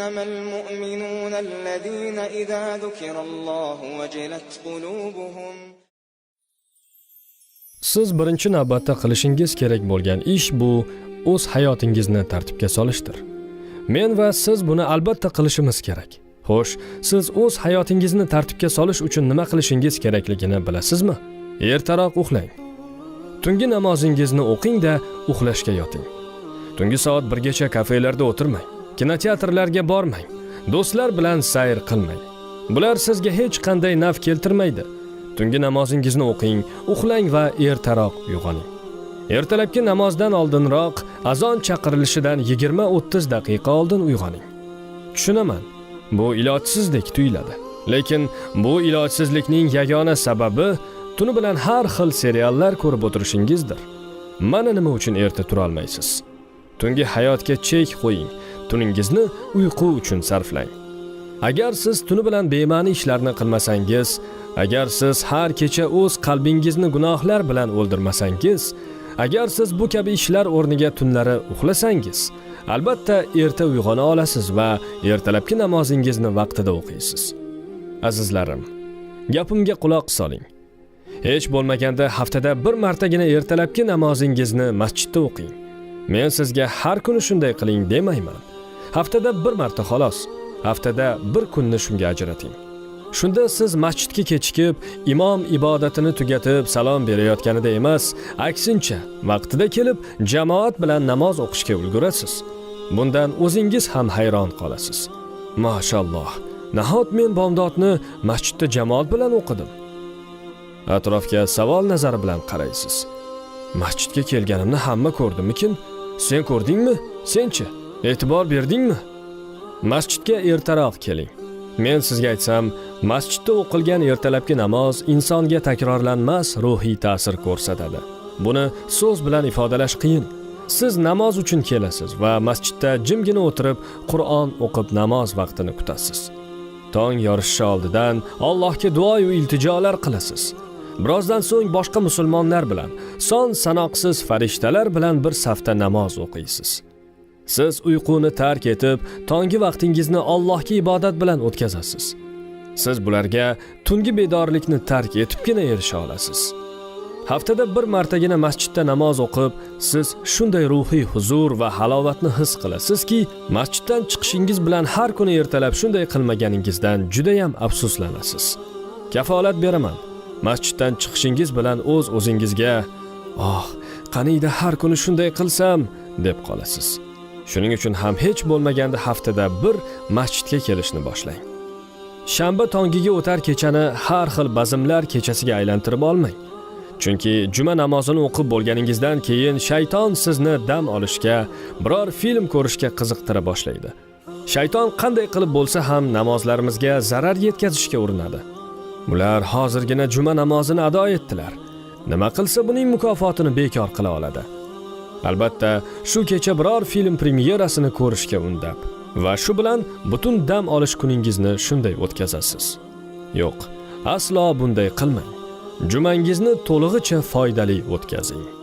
إنما المؤمنون الذين إذا ذكر الله وجلت قلوبهم siz birinchi navbatda qilishingiz kerak bo'lgan ish bu o'z hayotingizni tartibga solishdir men va siz buni albatta qilishimiz kerak xo'sh siz o'z hayotingizni tartibga solish uchun nima qilishingiz kerakligini bilasizmi ertaroq uxlang tungi namozingizni o'qing-da uxlashga yoting tungi soat birgacha kafelarda o'tirmang Kinoteatrlarga bormang. Do'stlar bilan sayr qilmang. Bular sizga hech qanday naf keltirmaydi. Tungi namozingizni o'qing uxlang va ertaroq uyg'oning. Ertalabki namozdan oldinroq azon chaqirilishidan 20-30 daqiqa oldin uyg'oning. Tushunaman bu ilojsizdek tuyuladi. Lekin bu ilojsizlikning yagona sababi tuni bilan har xil seriallar ko'rib o'tirishingizdir. Mana nima uchun erta turolmaysiz? Tungi hayotga chek qo'ying. Tuningizni uyqu uchun sarflang. Agar siz tuni bilan bema'ni ishlarni qilmasangiz agar siz har kecha o'z qalbingizni gunohlar bilan o'ldirmasangiz agar siz bu kabi ishlar o'rniga tunlari uxlasangiz albatta erta uyg'ona olasiz va ertalabki namozingizni vaqtida o'qiysiz. Azizlarim gapimga quloq soling. Hech bo'lmaganda haftada bir martagina ertalabki namozingizni masjidda o'qing. Men sizga har kuni shunday qiling demayman. Haftada bir marta xolos. Haftada bir kunni shunga ajrating. Shunda siz masjidga kechikib imom ibodatini tugatib salom berayotganida emas aksincha vaqtida kelib jamoat bilan namoz o'qishga ulgurasiz. Bundan o'zingiz ham hayron qolasiz. Mashalloh nahot men bomdodni masjidda jamoat bilan o'qidim? Atrofga savol nazari bilan qaraysiz. Masjidga kelganimni hamma ko'rdimikin sen ko'rdingmi? Senchi? E'tibor berdingmi? Masjidga ertaroq keling. Men sizga aytsam masjidda o'qilgan ertalabki namoz insonga takrorlanmas ruhiy ta'sir ko'rsatadi. Buni so'z bilan ifodalash qiyin. Siz namoz uchun kelasiz va masjidda jimgina o'tirib qur'on o'qib namoz vaqtini kutasiz. Tong yorishishi oldidan allohga duo va iltijolar qilasiz. Birozdan so'ng boshqa musulmonlar bilan son sanoqsiz farishtalar bilan bir safda namoz o'qiysiz. Siz uyquni tark etib tongi vaqtingizni allohga ibodat bilan o'tkazasiz. Siz bularga tungi bedorlikni tark etibgina erisha olasiz. Haftada bir martagina masjidda namoz o'qib siz shunday ruhiy huzur va halovatni his qilasizki masjiddan chiqishingiz bilan har kuni ertalab shunday qilmaganingizdan juda ham afsuslanasiz. Kafolat beraman. Masjiddan chiqishingiz bilan o'z o'zingizga oh qaniydi har kuni shunday qilsam? deb qolasiz. Shuning uchun ham hech bo'lmaganda haftada bir masjidga kelishni boshlang. Shanba tongiga o'tar kechani har xil bazmlar kechasiga aylantirib olmang. Chunki juma namozini o'qib bo'lganingizdan keyin shayton sizni dam olishga biror film ko'rishga qiziqtira boshlaydi. Shayton qanday qilib bo'lsa ham namozlarimizga zarar yetkazishga urinadi. Ular hozirgina juma namozini ado etdilar. Nima qilsa buning mukofotini bekor qila oladi. Albatta shu kecha biror film premyerasini ko'rishga undab. Va shu bilan butun dam olish kuningizni shunday o'tkazasiz. Yo'q aslo bunday qilmang. Jumangizni to'lig'icha foydali o'tkazing.